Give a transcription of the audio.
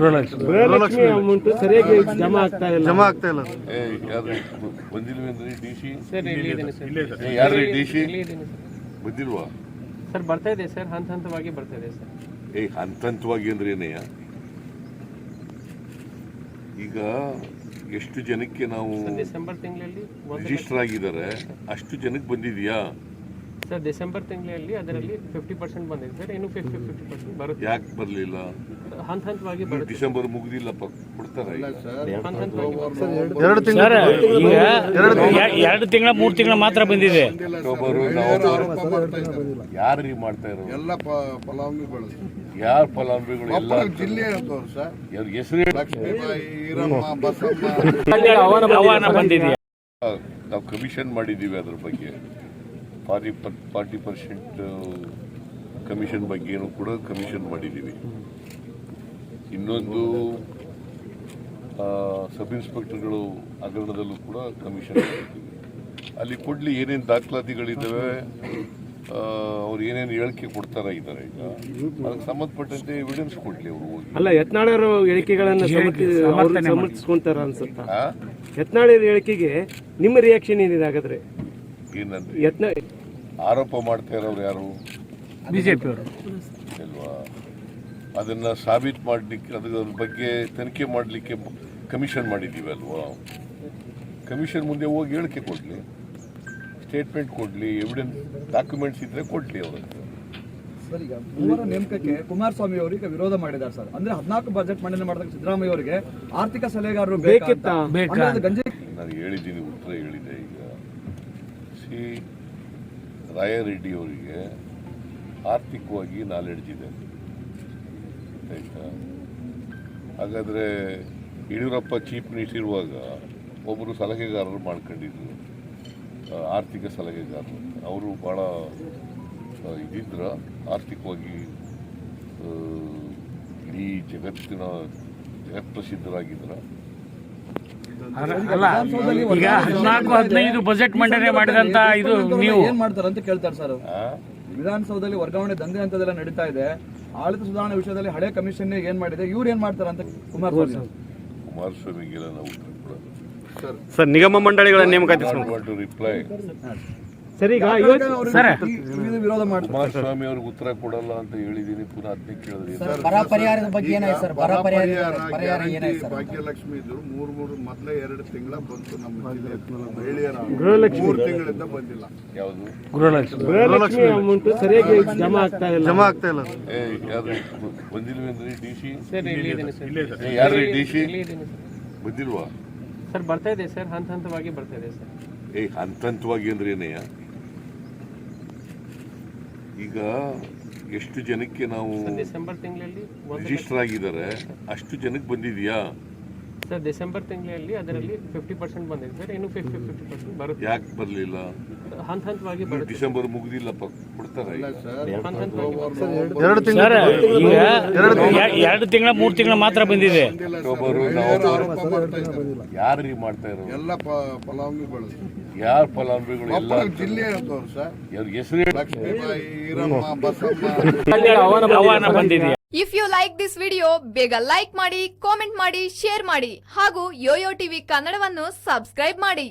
Gruhalakshmi. Gruhalakshmi amount ಸರಿಯಾಗಿ ಜಮಾ ಆಗ್ತಾ ಇಲ್ಲ. ಜಮಾ ಆಗ್ತಾ ಇಲ್ಲ. ಯಾರು ಬಂದಿಲ್ವೇನ್ರಿ ಡಿ ಸಿ? ಸರ್ ಇಲ್ಲಿ ಸರ್. ಏ ಯಾರ್ರಿ ಡಿ ಸಿ? ಸರ್. ಬಂದಿಲ್ವಾ? ಸರ್ ಬರ್ತಾ ಇದೆ ಸರ್ ಹಂತ ಹಂತವಾಗಿ ಬರ್ತಾ ಇದೆ ಸರ್. ಏ ಹಂತ ಹಂತವಾಗಿ ಅಂದ್ರೆ ಏನಯ್ಯ ಈಗ ಎಷ್ಟು ಜನಕ್ಕೆ ನಾವು ಡಿಸೆಂಬರ್ ತಿಂಗಳಲ್ಲಿ ರಿಜಿಸ್ಟರ್ ಆಗಿದ್ದಾರೆ ಅಷ್ಟು ಜನಕ್ಕೆ ಬಂದಿದ್ಯಾ? ಸರ್ ಡಿಸೆಂಬರ್ ತಿಂಗಳಲ್ಲಿ ಅದರಲ್ಲಿ ಫಿಫ್ಟಿ ಪರ್ಸೆಂಟ್ ಬಂದಿದೆ ಸರ್. ಇನ್ನು ಫಿಫ್ಟಿ ಫಿಫ್ಟಿ ಪರ್ಸೆಂಟ್ ಬರುತ್ತೆ. ಯಾಕೆ ಬರಲಿಲ್ಲ? ಹಂತ ಹಂತವಾಗಿ ಬರುತ್ತೆ. ಡಿಸೆಂಬರ್ ಮುಗಿದಿಲ್ಲಪ್ಪ ಕೊಡ್ತಾರೆ ಹಂತ ಹಂತವಾಗಿ ಬರುತ್ತೆ. ಎರಡು ತಿಂಗಳು ಸರ್ ಈಗ ಎರಡು ತಿಂಗಳ ಮೂರು ತಿಂಗಳ ಮಾತ್ರ ಬಂದಿದೆ. ಅಕ್ಟೋಬರ್ ನವೆಂಬರ್ ಯಾರು ಮಾಡ್ತಾ ಇರೋದು? ಎಲ್ಲ ಫಲಾನುಭವಿಗಳು. ಯಾರ ಫಲಾನುಭವಿಗಳು? ಎಲ್ಲ ಜಿಲ್ಲೆ ಅಂತವ್ರು ಸರ್. ಅವ್ರ ಹೆಸರು ಲಕ್ಷ್ಮೀಬಾಯಿ ಈರಮ್ಮ ಬಸಮ್ಮ ಆಹ್ವಾನ ಬಂದಿದೆಯಾ ನಾವು ಕಮಿಷನ್ ಮಾಡಿದ್ದೀವಿ ಅದ್ರ ಬಗ್ಗೆ. Forty per forty percent commission ಬಗ್ಗೆನೂ ಕೂಡ ಕಮಿಷನ್ ಮಾಡಿದ್ದೀವಿ. ಇನ್ನೊಂದು ಸಬ್ ಇನ್ಸ್ಪೆಕ್ಟರ್ಗಳು ಹಗರಣದಲ್ಲೂ ಕೂಡ ಕಮಿಷನ್ ಮಾಡಿದ್ದೀವಿ. ಅಲ್ಲಿ ಕೊಡಲಿ ಏನೇನು ದಾಖಲಾತಿಗಳಿದ್ದಾವೆ ಅವ್ರು ಏನೇನು ಹೇಳಿಕೆ ಕೊಡ್ತಾರ ಇದ್ದಾರೆ ಈಗ? ಅದಕ್ಕೆ ಸಂಬಂಧಪಟ್ಟಂತೆ ಎವಿಡೆನ್ಸ್ ಕೊಡ್ಲಿ ಅವರು ಹೋಗಿ. ಅಲ್ಲ ಯತ್ನಾಳರು ಹೇಳಿಕೆಗಳನ್ನು ಸಮರ್ಥಿಸ್ಕೊಂತಾರ ಅನ್ಸುತ್ತಾ? ಯತ್ನಾಳರ ಹೇಳಿಕೆಗೆ ನಿಮ್ಮ ರಿಯಾಕ್ಷನ್ ಏನಿದೆ ಹಾಗಾದ್ರೆ? ಏನಂದ್ರೆ ಯತ್ನ ಆರೋಪ ಮಾಡ್ತಾ ಇರೋರು ಯಾರು? ಬಿಜೆಪಿ ಅವರು. ಅಲ್ವಾ ಅದನ್ನ ಸಾಬೀತು ಮಾಡಲಿಕ್ಕೆ ಅದ್ರ ಬಗ್ಗೆ ತನಿಖೆ ಮಾಡಲಿಕ್ಕೆ ಕಮಿಷನ್ ಮಾಡಿದ್ದೀವಿ ಅಲ್ವಾ? ಕಮಿಷನ್ ಮುಂದೆ ಹೋಗಿ ಹೇಳಿಕೆ ಕೊಡಲಿ ಸ್ಟೇಟ್ಮೆಂಟ್ ಕೊಡಲಿ ಎವಿಡೆನ್ಸ್ ಡಾಕ್ಯುಮೆಂಟ್ಸ್ ಇದ್ರೆ ಕೊಡಲಿ ಅವರು. ಸರ್ ಈಗ ಮೂವರ ನೇಮಕಕ್ಕೆ ಕುಮಾರಸ್ವಾಮಿ ಅವರಿಗೆ ವಿರೋಧ ಮಾಡಿದ್ದಾರೆ ಸರ್. ಅಂದ್ರೆ ಹದಿನಾಲ್ಕು ಬಜೆಟ್ ಮಂಡನೆ ಮಾಡಿದಾಗ ಸಿದ್ದರಾಮಯ್ಯ ಅವರಿಗೆ ಆರ್ಥಿಕ ಸಲಹೆಗಾರರು ಬೇಕಿತ್ತಾ? ಗಂಜಿ ನಾನು ಹೇಳಿದ್ದೀನಿ ಉತ್ತರ ಹೇಳಿದೆ ಈಗ. ಸಿ ರಾಯರೆಡ್ಡಿ ಅವರಿಗೆ ಆರ್ಥಿಕವಾಗಿ ನಾಲೆಡ್ಜ್ ಇದೆ. ಆಯಿತಾ? ಹಾಗಾದರೆ ಯಡಿಯೂರಪ್ಪ ಚೀಫ್ ಮಿನಿಸ್ಟರ್ ಇರುವಾಗ ಒಬ್ಬರು ಸಲಹೆಗಾರರು ಮಾಡ್ಕೊಂಡಿದ್ರು. ಆರ್ಥಿಕ ಸಲಹೆಗಾರರು. ಅವರು ಭಾಳ ಇದಿದ್ರ ಆರ್ಥಿಕವಾಗಿ ಇಡೀ ಜಗತ್ತಿನ ಜಗತ್ಪ್ರಸಿದ್ಧರಾಗಿದ್ರ. ಅಲ್ಲ ಈಗ ಹದಿನಾಲ್ಕು ಹದಿನೈದು ಬಜೆಟ್ ಮಂಡನೆ ಮಾಡಿದಂತ ಇದು ನೀವು. ಏನ್ ಮಾಡ್ತಾರ ಅಂತ ಕೇಳ್ತಾರೆ ಸರ್? ವಿಧಾನಸೌಧದಲ್ಲಿ ವರ್ಗಾವಣೆ ದಂಧೆ ಅಂತದೆಲ್ಲ ನಡೀತಾ ಇದೆ. ಆಡಳಿತ ಸುಧಾರಣೆ ವಿಷಯದಲ್ಲಿ ಹಳೆ ಕಮಿಷನ್ ಏನ್ ಮಾಡಿದೆ? ಇವ್ರು ಏನ್ ಮಾಡ್ತಾರೆ ಅಂತ ಕುಮಾರಸ್ವಾಮಿ. ಕುಮಾರಸ್ವಾಮಿಗೆಲ್ಲ ನಾವು ಸರ್ ನಿಗಮ ಮಂಡಳಿಗಳ ನೇಮಕಾತಿ ರಿಪ್ಲೈ ಸರ್ ಈಗ ಇವತ್ತು ಸರ್. ಇದು ವಿರೋಧ ಮಾಡ್ತಾರೆ. ಕುಮಾರಸ್ವಾಮಿ ಅವ್ರಿಗೆ ಉತ್ತರ ಕೊಡಲ್ಲ ಅಂತ ಹೇಳಿದೀನಿ ಪುನಃ ಅದನ್ನೇ ಕೇಳಿದ್ರಿ. ಬರ ಪರಿಹಾರದ ಬಗ್ಗೆ ಏನಾಯ್ತು ಸರ್? ಬರ ಪರಿಹಾರ ಪರಿಹಾರ ಏನಾಯ್ತು ಸರ್ ಭಾಗ್ಯಲಕ್ಷ್ಮಿ ಇದ್ರು ಮೂರ್ ಮೂರು ಮೊದಲೇ ಎರಡು ತಿಂಗಳ ಬಂತು ನಮ್ಮ ಜಿಲ್ಲೆ ಮಹಿಳೆಯರ ಗೃಹಲಕ್ಷ್ಮಿ. ಮೂರು ತಿಂಗಳಿಂದ ಬಂದಿಲ್ಲ. ಯಾವುದು? ಗೃಹಲಕ್ಷ್ಮಿ. ಗೃಹಲಕ್ಷ್ಮಿ ಅಮೌಂಟ್ ಸರಿಯಾಗಿ ಜಮಾ ಆಗ್ತಾ ಇಲ್ಲ. ಜಮಾ ಆಗ್ತಾ ಇಲ್ಲ. ಏ ಯಾರು ಬಂದಿಲ್ವೇನ್ರಿ ಡಿ ಸಿ? ಸರ್ ಇಲ್ಲಿ ಇದ್ದೀನಿ ಸರ್. ಏ ಯಾರ್ರಿ ಡಿ ಸಿ? ಸರ್. ಬಂದಿಲ್ವಾ? ಸರ್ ಬರ್ತಾ ಇದೆ ಸರ್ ಹಂತ ಹಂತವಾಗಿ ಬರ್ತಾ ಇದೆ ಸರ್. ಏ ಹಂತ ಹಂತವಾಗಿ ಅಂದ್ರೆ ಏನಯ್ಯ ಈಗ ಎಷ್ಟು ಜನಕ್ಕೆ ನಾವು ಡಿಸೆಂಬರ್ ತಿಂಗಳಲ್ಲಿ ರಿಜಿಸ್ಟರ್ ಆಗಿದ್ದಾರೆ ಅಷ್ಟು ಜನಕ್ಕೆ ಬಂದಿದೆಯಾ? ಸರ್ ಡಿಸೆಂಬರ್ ತಿಂಗಳಲ್ಲಿ ಅದರಲ್ಲಿ ಫಿಫ್ಟಿ ಪರ್ಸೆಂಟ್ ಬಂದಿದೆ ಸರ್ ಇನ್ನು ಫಿಫ್ಟಿ ಫಿಫ್ಟಿ ಪರ್ಸೆಂಟ್ ಬರುತ್ತೆ. ಯಾಕೆ ಬರಲಿಲ್ಲ? ಹಂತ ಹಂತವಾಗಿ ಬರುತ್ತೆ. ಡಿಸೆಂಬರ್ ಮುಗಿದಿಲ್ಲಪ್ಪ ಕೊಡ್ತಾರ ಹಂತ ಹಂತವಾಗಿ ಎರಡು ತಿಂಗಳು ಸರ್ ಈಗ ಎ- ಎರಡು ತಿಂಗಳ ಮೂರು ತಿಂಗಳ ಮಾತ್ರ ಬಂದಿದೆ. October November. ಯಾರು ಮಾಡ್ತಾ ಇರೋದು? ಎಲ್ಲ ಪ- ಫಲಾನುಭವಿಗಳು ಯಾರ ಫಲಾನುಭವಿಗಳು ಎಲ್ಲ ಹೆಸರು if you like this video ಬೇಗ ಲೈಕ್ ಮಾಡಿ ಕಾಮೆಂಟ್ ಮಾಡಿ ಶೇರ್ ಮಾಡಿ ಹಾಗೂ ಯೋಯೋ ಟಿವಿ ಕನ್ನಡವನ್ನು ಸಬ್ಸ್ಕ್ರೈಬ್ ಮಾಡಿ.